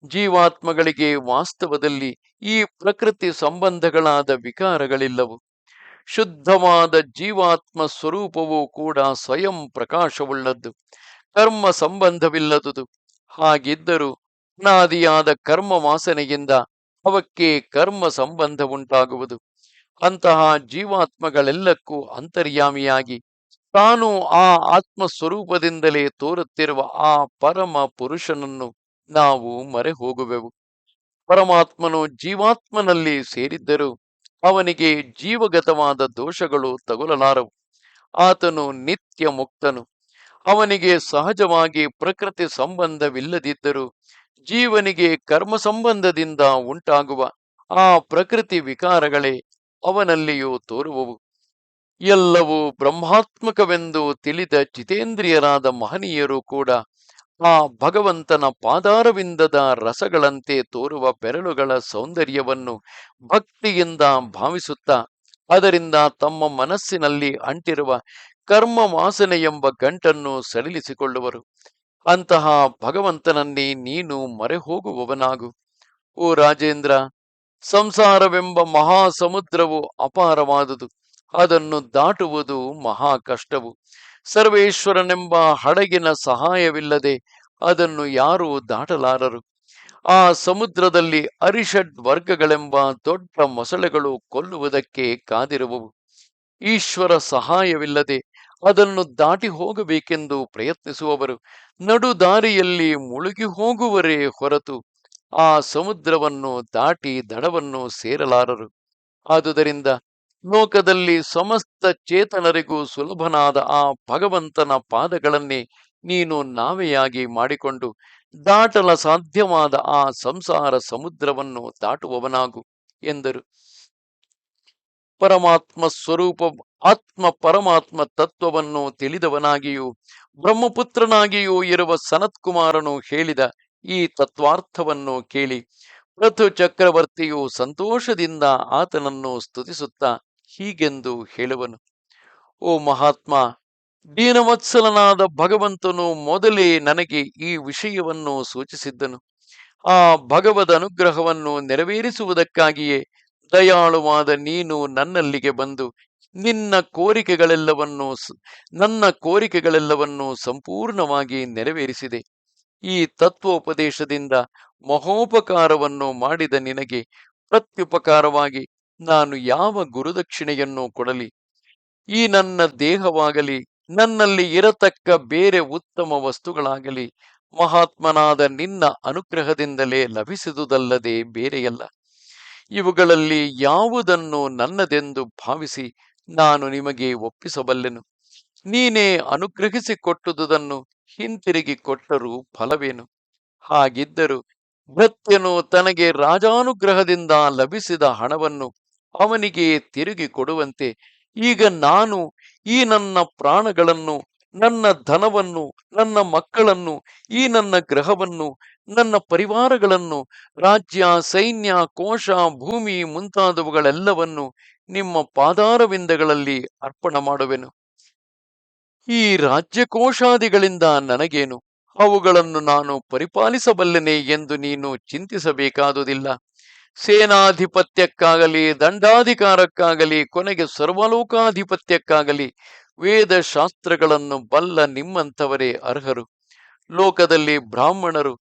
ಜೀವಾತ್ಮಗಳಿಗೆ ವಾಸ್ತವದಲ್ಲಿ ಈ ಪ್ರಕೃತಿ ಸಂಬಂಧಗಳಾದ ವಿಕಾರಗಳಿಲ್ಲವು. ಶುದ್ಧವಾದ ಜೀವಾತ್ಮ ಸ್ವರೂಪವೂ ಕೂಡ ಸ್ವಯಂ ಪ್ರಕಾಶವುಳ್ಳದ್ದು. ಕರ್ಮ ಸಂಬಂಧವಿಲ್ಲದುದು. ಹಾಗಿದ್ದರೂ ಅನಾದಿಯಾದ ಕರ್ಮ ವಾಸನೆಯಿಂದ ಅವಕ್ಕೆ ಕರ್ಮ ಸಂಬಂಧ ಉಂಟಾಗುವುದು ಅಂತಹ ಜೀವಾತ್ಮಗಳೆಲ್ಲಕ್ಕೂ ಅಂತರ್ಯಾಮಿಯಾಗಿ ತಾನು ಆ ಆತ್ಮಸ್ವರೂಪದಿಂದಲೇ ತೋರುತ್ತಿರುವ ಆ ಪರಮ ಪುರುಷನನ್ನು ನಾವು ಮರೆ ಹೋಗುವೆವು ಪರಮಾತ್ಮನು ಜೀವಾತ್ಮನಲ್ಲಿ ಸೇರಿದ್ದರೂ ಅವನಿಗೆ ಜೀವಗತವಾದ ದೋಷಗಳು ತಗುಲಲಾರವು. ಆತನು ನಿತ್ಯ ಮುಕ್ತನು. ಅವನಿಗೆ ಸಹಜವಾಗಿ ಪ್ರಕೃತಿ ಸಂಬಂಧವಿಲ್ಲದಿದ್ದರೂ ಜೀವನಿಗೆ ಕರ್ಮ ಸಂಬಂಧದಿಂದ ಉಂಟಾಗುವ ಆ ಪ್ರಕೃತಿ ವಿಕಾರಗಳೇ ಅವನಲ್ಲಿಯೂ ತೋರುವವು. ಎಲ್ಲವೂ ಬ್ರಹ್ಮಾತ್ಮಕವೆಂದು ತಿಳಿದ ಜಿತೇಂದ್ರಿಯರಾದ ಮಹನೀಯರು ಕೂಡ ಆ ಭಗವಂತನ ಪಾದಾರವಿಂದದ ರಸಗಳಂತೆ ತೋರುವ ಬೆರಳುಗಳ ಸೌಂದರ್ಯವನ್ನು ಭಕ್ತಿಯಿಂದ ಭಾವಿಸುತ್ತಾ, ಅದರಿಂದ ತಮ್ಮ ಮನಸ್ಸಿನಲ್ಲಿ ಅಂಟಿರುವ ಕರ್ಮ ವಾಸನೆ ಎಂಬ ಗಂಟನ್ನು ಸಡಿಲಿಸಿಕೊಳ್ಳುವರು. ಅಂತಹ ಭಗವಂತನನ್ನೇ ನೀನು ಮರೆ ಹೋಗುವವನಾಗು ಓ ರಾಜೇಂದ್ರ, ಸಂಸಾರವೆಂಬ ಮಹಾಸಮುದ್ರವು ಅಪಾರವಾದುದು. ಅದನ್ನು ದಾಟುವುದು ಮಹಾ ಕಷ್ಟವು. ಸರ್ವೇಶ್ವರನೆಂಬ ಹಡಗಿನ ಸಹಾಯವಿಲ್ಲದೆ ಅದನ್ನು ಯಾರೂ ದಾಟಲಾರರು. ಆ ಸಮುದ್ರದಲ್ಲಿ ಅರಿಷಡ್ ವರ್ಗಗಳೆಂಬ ದೊಡ್ಡ ಮೊಸಳೆಗಳು ಕೊಲ್ಲುವುದಕ್ಕೆ ಕಾದಿರುವವು. ಈಶ್ವರ ಸಹಾಯವಿಲ್ಲದೆ ಅದನ್ನು ದಾಟಿ ಹೋಗಬೇಕೆಂದು ಪ್ರಯತ್ನಿಸುವವರು ನಡು ದಾರಿಯಲ್ಲಿ ಮುಳುಗಿ ಹೋಗುವರೇ ಹೊರತು ಆ ಸಮುದ್ರವನ್ನು ದಾಟಿ ದಡವನ್ನು ಸೇರಲಾರರು. ಆದುದರಿಂದ ಲೋಕದಲ್ಲಿ ಸಮಸ್ತ ಚೇತನರಿಗೂ ಸುಲಭನಾದ ಆ ಭಗವಂತನ ಪಾದಗಳನ್ನೇ ನೀನು ನಾವೆಯಾಗಿ ಮಾಡಿಕೊಂಡು ದಾಟಲ ಸಾಧ್ಯವಾದ ಆ ಸಂಸಾರ ಸಮುದ್ರವನ್ನು ದಾಟುವವನಾಗು ಎಂದರು. ಪರಮಾತ್ಮ ಸ್ವರೂಪ, ಆತ್ಮ ಪರಮಾತ್ಮ ತತ್ವವನ್ನು ತಿಳಿದವನಾಗಿಯೂ, ಬ್ರಹ್ಮಪುತ್ರನಾಗಿಯೂ ಇರುವ ಸನತ್ಕುಮಾರನು ಹೇಳಿದ ಈ ತತ್ವಾರ್ಥವನ್ನು ಕೇಳಿ ಪೃಥು ಚಕ್ರವರ್ತಿಯು ಸಂತೋಷದಿಂದ ಆತನನ್ನು ಸ್ತುತಿಸುತ್ತಾ ಹೀಗೆಂದು ಹೇಳುವನು, ಓ ಮಹಾತ್ಮ, ದೀನವತ್ಸಲನಾದ ಭಗವಂತನು ಮೊದಲೇ ನನಗೆ ಈ ವಿಷಯವನ್ನು ಸೂಚಿಸಿದ್ದನು. ಆ ಭಗವದ ಅನುಗ್ರಹವನ್ನು ನೆರವೇರಿಸುವುದಕ್ಕಾಗಿಯೇ ದಯಾಳುವಾದ ನೀನು ನನ್ನಲ್ಲಿಗೆ ಬಂದು ನಿನ್ನ ಕೋರಿಕೆಗಳೆಲ್ಲವನ್ನು ನನ್ನ ಕೋರಿಕೆಗಳೆಲ್ಲವನ್ನು ಸಂಪೂರ್ಣವಾಗಿ ನೆರವೇರಿಸಿದೆ. ಈ ತತ್ವೋಪದೇಶದಿಂದ ಮಹೋಪಕಾರವನ್ನು ಮಾಡಿದ ನಿನಗೆ ಪ್ರತ್ಯುಪಕಾರವಾಗಿ ನಾನು ಯಾವ ಗುರುದಕ್ಷಿಣೆಯನ್ನು ಕೊಡಲಿ? ಈ ನನ್ನ ದೇಹವಾಗಲಿ, ನನ್ನಲ್ಲಿ ಇರತಕ್ಕ ಬೇರೆ ಉತ್ತಮ ವಸ್ತುಗಳಾಗಲಿ, ಮಹಾತ್ಮನಾದ ನಿನ್ನ ಅನುಗ್ರಹದಿಂದಲೇ ಲಭಿಸಿದುದಲ್ಲದೆ ಬೇರೆಯಲ್ಲ. ಇವುಗಳಲ್ಲಿ ಯಾವುದನ್ನು ನನ್ನದೆಂದು ಭಾವಿಸಿ ನಾನು ನಿಮಗೆ ಒಪ್ಪಿಸಬಲ್ಲೆನು. ನೀನೇ ಅನುಗ್ರಹಿಸಿ ಕೊಟ್ಟುದನ್ನು ಹಿಂತಿರುಗಿ ಕೊಟ್ಟರೂ ಫಲವೇನು? ಹಾಗಿದ್ದರೂ ಭತ್ಯನು ತನಗೆ ರಾಜಾನುಗ್ರಹದಿಂದ ಲಭಿಸಿದ ಹಣವನ್ನು ಅವನಿಗೆ ತಿರುಗಿ ಕೊಡುವಂತೆ, ಈಗ ನಾನು ಈ ನನ್ನ ಪ್ರಾಣಗಳನ್ನು, ನನ್ನ ಧನವನ್ನು, ನನ್ನ ಮಕ್ಕಳನ್ನು, ಈ ನನ್ನ ಗ್ರಹವನ್ನು ನನ್ನ ಪರಿವಾರಗಳನ್ನು, ರಾಜ್ಯ, ಸೈನ್ಯ, ಕೋಶ, ಭೂಮಿ ಮುಂತಾದವುಗಳೆಲ್ಲವನ್ನು ನಿಮ್ಮ ಪಾದಾರವಿಂದಗಳಲ್ಲಿ ಅರ್ಪಣ ಮಾಡುವೆನು. ಈ ರಾಜ್ಯಕೋಶಾದಿಗಳಿಂದ ನನಗೇನು? ಅವುಗಳನ್ನು ನಾನು ಪರಿಪಾಲಿಸಬಲ್ಲೆನೆ ಎಂದು ನೀನು ಚಿಂತಿಸಬೇಕಾದುದಿಲ್ಲ. ಸೇನಾಧಿಪತ್ಯಕ್ಕಾಗಲಿ, ದಂಡಾಧಿಕಾರಕ್ಕಾಗಲಿ, ಕೊನೆಗೆ ಸರ್ವಲೋಕಾಧಿಪತ್ಯಕ್ಕಾಗಲಿ ವೇದ ಶಾಸ್ತ್ರಗಳನ್ನು ಬಲ್ಲ ನಿಮ್ಮಂಥವರೇ ಅರ್ಹರು. ಲೋಕದಲ್ಲಿ ಬ್ರಾಹ್ಮಣರು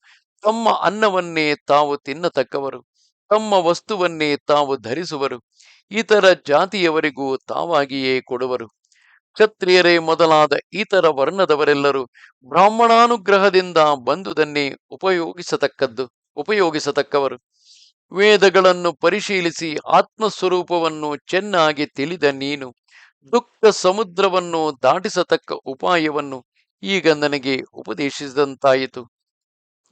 ತಮ್ಮ ಅನ್ನವನ್ನೇ ತಾವು ತಿನ್ನತಕ್ಕವರು, ತಮ್ಮ ವಸ್ತುವನ್ನೇ ತಾವು ಧರಿಸುವರು, ಇತರ ಜಾತಿಯವರಿಗೂ ತಾವಾಗಿಯೇ ಕೊಡುವರು. ಕ್ಷತ್ರಿಯರೇ ಮೊದಲಾದ ಇತರ ವರ್ಣದವರೆಲ್ಲರೂ ಬ್ರಾಹ್ಮಣಾನುಗ್ರಹದಿಂದ ಬಂದುದನ್ನೇ ಉಪಯೋಗಿಸತಕ್ಕದ್ದು, ಉಪಯೋಗಿಸತಕ್ಕವರು. ವೇದಗಳನ್ನು ಪರಿಶೀಲಿಸಿ ಆತ್ಮಸ್ವರೂಪವನ್ನು ಚೆನ್ನಾಗಿ ತಿಳಿದ ನೀನು ದುಃಖ ಸಮುದ್ರವನ್ನು ದಾಟಿಸತಕ್ಕ ಉಪಾಯವನ್ನು ಈಗ ನನಗೆ ಉಪದೇಶಿಸಿದಂತಾಯಿತು.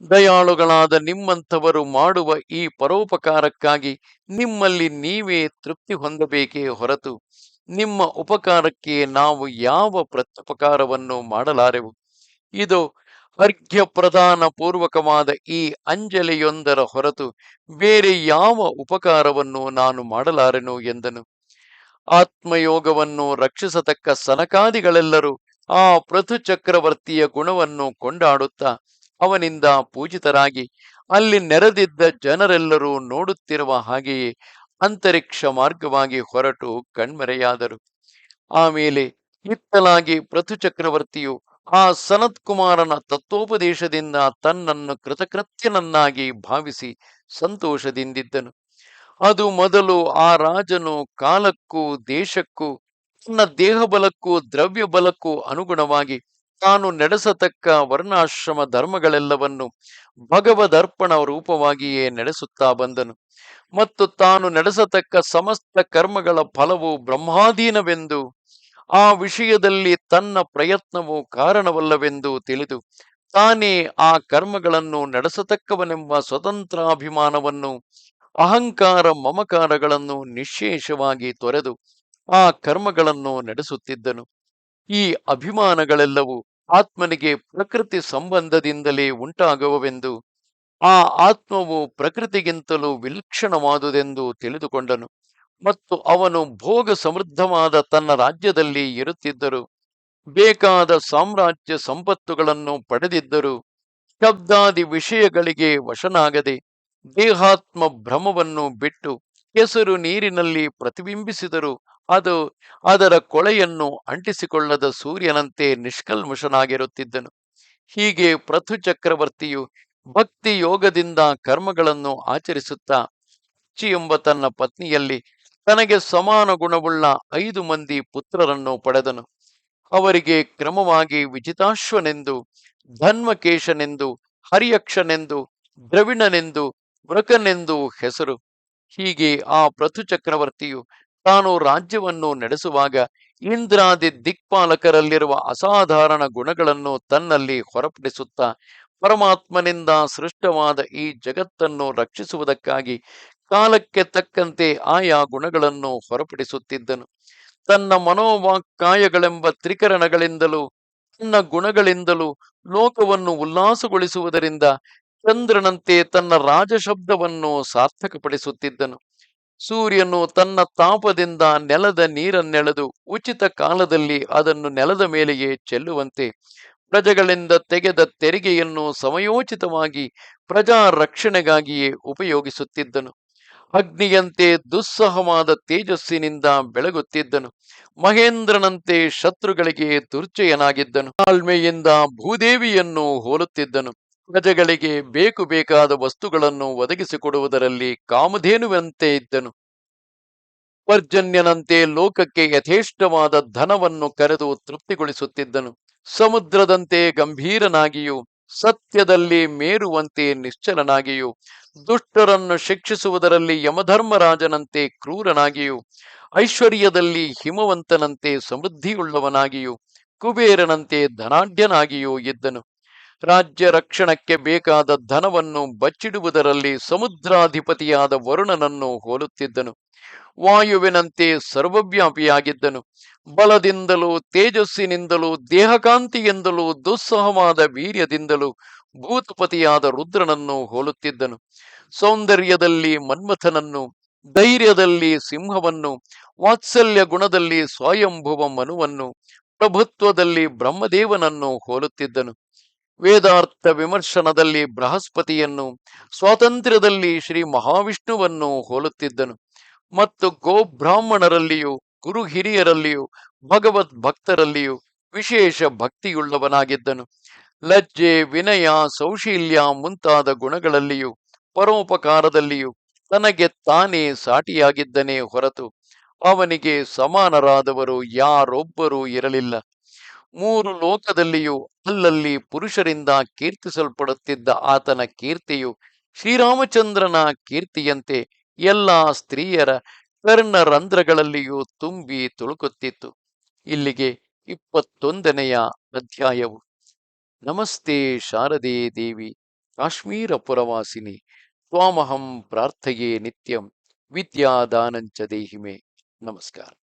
ದಯಾಳುಗಳಾದ ನಿಮ್ಮಂಥವರು ಮಾಡುವ ಈ ಪರೋಪಕಾರಕ್ಕಾಗಿ ನಿಮ್ಮಲ್ಲಿ ನೀವೇ ತೃಪ್ತಿ ಹೊಂದಬೇಕೇ ಹೊರತು ನಿಮ್ಮ ಉಪಕಾರಕ್ಕೆ ನಾವು ಯಾವ ಪ್ರತ್ಯುಪಕಾರವನ್ನು ಮಾಡಲಾರೆವು? ಇದು ಅರ್ಘ್ಯ ಪ್ರದಾನ ಪೂರ್ವಕವಾದ ಈ ಅಂಜಲಿಯೊಂದರ ಹೊರತು ಬೇರೆ ಯಾವ ಉಪಕಾರವನ್ನು ನಾನು ಮಾಡಲಾರೆನು ಎಂದನು. ಆತ್ಮಯೋಗವನ್ನು ರಕ್ಷಿಸತಕ್ಕ ಸನಕಾದಿಗಳೆಲ್ಲರೂ ಆ ಪೃಥು ಚಕ್ರವರ್ತಿಯ ಗುಣವನ್ನು ಕೊಂಡಾಡುತ್ತಾ ಅವನಿಂದ ಪೂಜಿತರಾಗಿ ಅಲ್ಲಿ ನೆರೆದಿದ್ದ ಜನರೆಲ್ಲರೂ ನೋಡುತ್ತಿರುವ ಹಾಗೆಯೇ ಅಂತರಿಕ್ಷ ಮಾರ್ಗವಾಗಿ ಹೊರಟು ಕಣ್ಮರೆಯಾದರು. ಆಮೇಲೆ ಇತ್ತಲಾಗಿ ಪೃಥು ಚಕ್ರವರ್ತಿಯು ಆ ಸನತ್ ಕುಮಾರನ ತತ್ವೋಪದೇಶದಿಂದ ತನ್ನನ್ನು ಕೃತಕೃತ್ಯನನ್ನಾಗಿ ಭಾವಿಸಿ ಸಂತೋಷದಿಂದಿದ್ದನು. ಅದು ಮೊದಲು ಆ ರಾಜನು ಕಾಲಕ್ಕೂ ದೇಶಕ್ಕೂ, ತನ್ನ ದೇಹ ಬಲಕ್ಕೂ ದ್ರವ್ಯ ಬಲಕ್ಕೂ ಅನುಗುಣವಾಗಿ ತಾನು ನಡೆಸತಕ್ಕ ವರ್ಣಾಶ್ರಮ ಧರ್ಮಗಳೆಲ್ಲವನ್ನು ಭಗವದರ್ಪಣ ರೂಪವಾಗಿಯೇ ನಡೆಸುತ್ತಾ ಬಂದನು. ಮತ್ತು ತಾನು ನಡೆಸತಕ್ಕ ಸಮಸ್ತ ಕರ್ಮಗಳ ಫಲವು ಬ್ರಹ್ಮಾಧೀನವೆಂದು ಆ ವಿಷಯದಲ್ಲಿ ತನ್ನ ಪ್ರಯತ್ನವು ಕಾರಣವಲ್ಲವೆಂದು ತಿಳಿದು ತಾನೇ ಆ ಕರ್ಮಗಳನ್ನು ನಡೆಸತಕ್ಕವನೆಂಬ ಸ್ವತಂತ್ರಾಭಿಮಾನವನ್ನು, ಅಹಂಕಾರ ಮಮಕಾರಗಳನ್ನು ನಿಶೇಷವಾಗಿ ತೊರೆದು ಆ ಕರ್ಮಗಳನ್ನು ನಡೆಸುತ್ತಿದ್ದನು. ಈ ಅಭಿಮಾನಗಳೆಲ್ಲವೂ ಆತ್ಮನಿಗೆ ಪ್ರಕೃತಿ ಸಂಬಂಧದಿಂದಲೇ ಉಂಟಾಗುವವೆಂದು, ಆ ಆತ್ಮವು ಪ್ರಕೃತಿಗಿಂತಲೂ ವಿಲಕ್ಷಣವಾದುದೆಂದು ತಿಳಿದುಕೊಂಡನು. ಮತ್ತು ಅವನು ಭೋಗ ಸಮೃದ್ಧವಾದ ತನ್ನ ರಾಜ್ಯದಲ್ಲಿ ಇರುತ್ತಿದ್ದರು. ಬೇಕಾದ ಸಾಮ್ರಾಜ್ಯ ಸಂಪತ್ತುಗಳನ್ನು ಪಡೆದಿದ್ದರು. ಶಬ್ದಾದಿ ವಿಷಯಗಳಿಗೆ ವಶನಾಗದೆ ದೇಹಾತ್ಮ ಭ್ರಮವನ್ನು ಬಿಟ್ಟು ಕೆಸರು ನೀರಿನಲ್ಲಿ ಪ್ರತಿಬಿಂಬಿಸಿದರು. ಅದು ಅದರ ಕೊಳೆಯನ್ನು ಅಂಟಿಸಿಕೊಳ್ಳದ ಸೂರ್ಯನಂತೆ ನಿಷ್ಕಲ್ಮಶನಾಗಿರುತ್ತಿದ್ದನು. ಹೀಗೆ ಪೃಥು ಚಕ್ರವರ್ತಿಯು ಭಕ್ತಿ ಯೋಗದಿಂದ ಕರ್ಮಗಳನ್ನು ಆಚರಿಸುತ್ತಾ ಎಂಬ ತನ್ನ ಪತ್ನಿಯಲ್ಲಿ ತನಗೆ ಸಮಾನ ಗುಣವುಳ್ಳ ಐದು ಮಂದಿ ಪುತ್ರರನ್ನು ಪಡೆದನು. ಅವರಿಗೆ ಕ್ರಮವಾಗಿ ವಿಜಿತಾಶ್ವನೆಂದು, ಧನ್ಮಕೇಶನೆಂದು, ಹರಿಯಕ್ಷನೆಂದು, ದ್ರವಿಣನೆಂದು, ವೃಕನೆಂದು ಹೆಸರು. ಹೀಗೆ ಆ ಪೃಥು ಚಕ್ರವರ್ತಿಯು ತಾನು ರಾಜ್ಯವನ್ನು ನಡೆಸುವಾಗ ಇಂದ್ರಾದಿ ದಿಕ್ಪಾಲಕರಲ್ಲಿರುವ ಅಸಾಧಾರಣ ಗುಣಗಳನ್ನು ತನ್ನಲ್ಲಿ ಹೊರಪಡಿಸುತ್ತಾ, ಪರಮಾತ್ಮನಿಂದ ಸೃಷ್ಟವಾದ ಈ ಜಗತ್ತನ್ನು ರಕ್ಷಿಸುವುದಕ್ಕಾಗಿ ಕಾಲಕ್ಕೆ ತಕ್ಕಂತೆ ಆಯಾ ಗುಣಗಳನ್ನು ಹೊರಪಡಿಸುತ್ತಿದ್ದನು. ತನ್ನ ಮನೋವಾಕ್ಕಾಯಗಳೆಂಬ ತ್ರಿಕರಣಗಳಿಂದಲೂ, ತನ್ನ ಗುಣಗಳಿಂದಲೂ ಲೋಕವನ್ನು ಉಲ್ಲಾಸಗೊಳಿಸುವುದರಿಂದ ಚಂದ್ರನಂತೆ ತನ್ನ ರಾಜಶಬ್ದವನ್ನು ಸಾರ್ಥಕಪಡಿಸುತ್ತಿದ್ದನು. ಸೂರ್ಯನು ತನ್ನ ತಾಪದಿಂದ ನೆಲದ ನೀರನ್ನೆಳೆದು ಉಚಿತ ಕಾಲದಲ್ಲಿ ಅದನ್ನು ನೆಲದ ಮೇಲೆಯೇ ಚೆಲ್ಲುವಂತೆ, ಪ್ರಜೆಗಳಿಂದ ತೆಗೆದ ತೆರಿಗೆಯನ್ನು ಸಮಯೋಚಿತವಾಗಿ ಪ್ರಜಾ ರಕ್ಷಣೆಗಾಗಿಯೇ ಉಪಯೋಗಿಸುತ್ತಿದ್ದನು. ಅಗ್ನಿಯಂತೆ ದುಸ್ಸಹವಾದ ತೇಜಸ್ಸಿನಿಂದ ಬೆಳಗುತ್ತಿದ್ದನು. ಮಹೇಂದ್ರನಂತೆ ಶತ್ರುಗಳಿಗೆ ದುರ್ಜಯನಾಗಿದ್ದನು. ತಾಳ್ಮೆಯಿಂದ ಭೂದೇವಿಯನ್ನು ಹೋಲುತ್ತಿದ್ದನು. ಪ್ರಜೆಗಳಿಗೆ ಬೇಕು ಬೇಕಾದ ವಸ್ತುಗಳನ್ನು ಒದಗಿಸಿಕೊಡುವುದರಲ್ಲಿ ಕಾಮಧೇನುವಂತೆ ಇದ್ದನು. ಪರ್ಜನ್ಯನಂತೆ ಲೋಕಕ್ಕೆ ಯಥೇಷ್ಟವಾದ ಧನವನ್ನು ಕರೆದು ತೃಪ್ತಿಗೊಳಿಸುತ್ತಿದ್ದನು. ಸಮುದ್ರದಂತೆ ಗಂಭೀರನಾಗಿಯೂ ಸತ್ಯದಲ್ಲಿ ಮೇರುವಂತೆ ನಿಶ್ಚಲನಾಗಿಯೂ, ದುಷ್ಟರನ್ನು ಶಿಕ್ಷಿಸುವುದರಲ್ಲಿ ಯಮಧರ್ಮರಾಜನಂತೆ ಕ್ರೂರನಾಗಿಯೂ, ಐಶ್ವರ್ಯದಲ್ಲಿ ಹಿಮವಂತನಂತೆ ಸಮೃದ್ಧಿಯುಳ್ಳವನಾಗಿಯೂ, ಕುಬೇರನಂತೆ ಧನಾಢ್ಯನಾಗಿಯೂ ಇದ್ದನು. ರಾಜ್ಯ ರಕ್ಷಣಕ್ಕೆ ಬೇಕಾದ ಧನವನ್ನು ಬಚ್ಚಿಡುವುದರಲ್ಲಿ ಸಮುದ್ರಾಧಿಪತಿಯಾದ ವರುಣನನ್ನು ಹೋಲುತ್ತಿದ್ದನು. ವಾಯುವಿನಂತೆ ಸರ್ವವ್ಯಾಪಿಯಾಗಿದ್ದನು. ಬಲದಿಂದಲೂ, ತೇಜಸ್ಸಿನಿಂದಲೂ, ದೇಹಕಾಂತಿಯಿಂದಲೂ, ದುಸ್ಸಹವಾದ ವೀರ್ಯದಿಂದಲೂ ಭೂತಪತಿಯಾದ ರುದ್ರನನ್ನು ಹೋಲುತ್ತಿದ್ದನು. ಸೌಂದರ್ಯದಲ್ಲಿ ಮನ್ಮಥನನ್ನು, ಧೈರ್ಯದಲ್ಲಿ ಸಿಂಹವನ್ನು, ವಾತ್ಸಲ್ಯ ಗುಣದಲ್ಲಿ ಸ್ವಯಂಭುವ ಮನುವನ್ನು, ಪ್ರಭುತ್ವದಲ್ಲಿ ಬ್ರಹ್ಮದೇವನನ್ನು ಹೋಲುತ್ತಿದ್ದನು. ವೇದಾರ್ಥ ವಿಮರ್ಶನದಲ್ಲಿ ಬೃಹಸ್ಪತಿಯನ್ನು, ಸ್ವಾತಂತ್ರ್ಯದಲ್ಲಿ ಶ್ರೀ ಮಹಾವಿಷ್ಣುವನ್ನು ಹೋಲುತ್ತಿದ್ದನು. ಮತ್ತು ಗೋಬ್ರಾಹ್ಮಣರಲ್ಲಿಯೂ ಗುರು ಹಿರಿಯರಲ್ಲಿಯೂ ಭಗವದ್ ಭಕ್ತರಲ್ಲಿಯೂ ವಿಶೇಷ ಭಕ್ತಿಯುಳ್ಳವನಾಗಿದ್ದನು. ಲಜ್ಜೆ, ವಿನಯ, ಸೌಶೀಲ್ಯ ಮುಂತಾದ ಗುಣಗಳಲ್ಲಿಯೂ, ಪರೋಪಕಾರದಲ್ಲಿಯೂ ತನಗೆ ತಾನೇ ಸಾಟಿಯಾಗಿದ್ದನೇ ಹೊರತು ಅವನಿಗೆ ಸಮಾನರಾದವರು ಯಾರೊಬ್ಬರೂ ಇರಲಿಲ್ಲ. ಮೂರು ಲೋಕದಲ್ಲಿಯೂ ಅಲ್ಲಲ್ಲಿ ಪುರುಷರಿಂದ ಕೀರ್ತಿಸಲ್ಪಡುತ್ತಿದ್ದ ಆತನ ಕೀರ್ತಿಯು ಶ್ರೀರಾಮಚಂದ್ರನ ಕೀರ್ತಿಯಂತೆ ಎಲ್ಲಾ ಸ್ತ್ರೀಯರ ಕರ್ಣ ರಂಧ್ರಗಳಲ್ಲಿಯೂ ತುಂಬಿ ತುಳುಕುತ್ತಿತ್ತು. ಇಲ್ಲಿಗೆ ಇಪ್ಪತ್ತೊಂದನೆಯ ಅಧ್ಯಾಯವು. ನಮಸ್ತೆ ಶಾರದೆ ದೇವಿ ಕಾಶ್ಮೀರ ಪುರವಾಸಿನಿ ತ್ವಾಮಹಂ ಪ್ರಾರ್ಥೆಯೇ ನಿತ್ಯಂ, ವಿದ್ಯಾದಾನಂಚ ದೇಹಿಮೆ. ನಮಸ್ಕಾರ.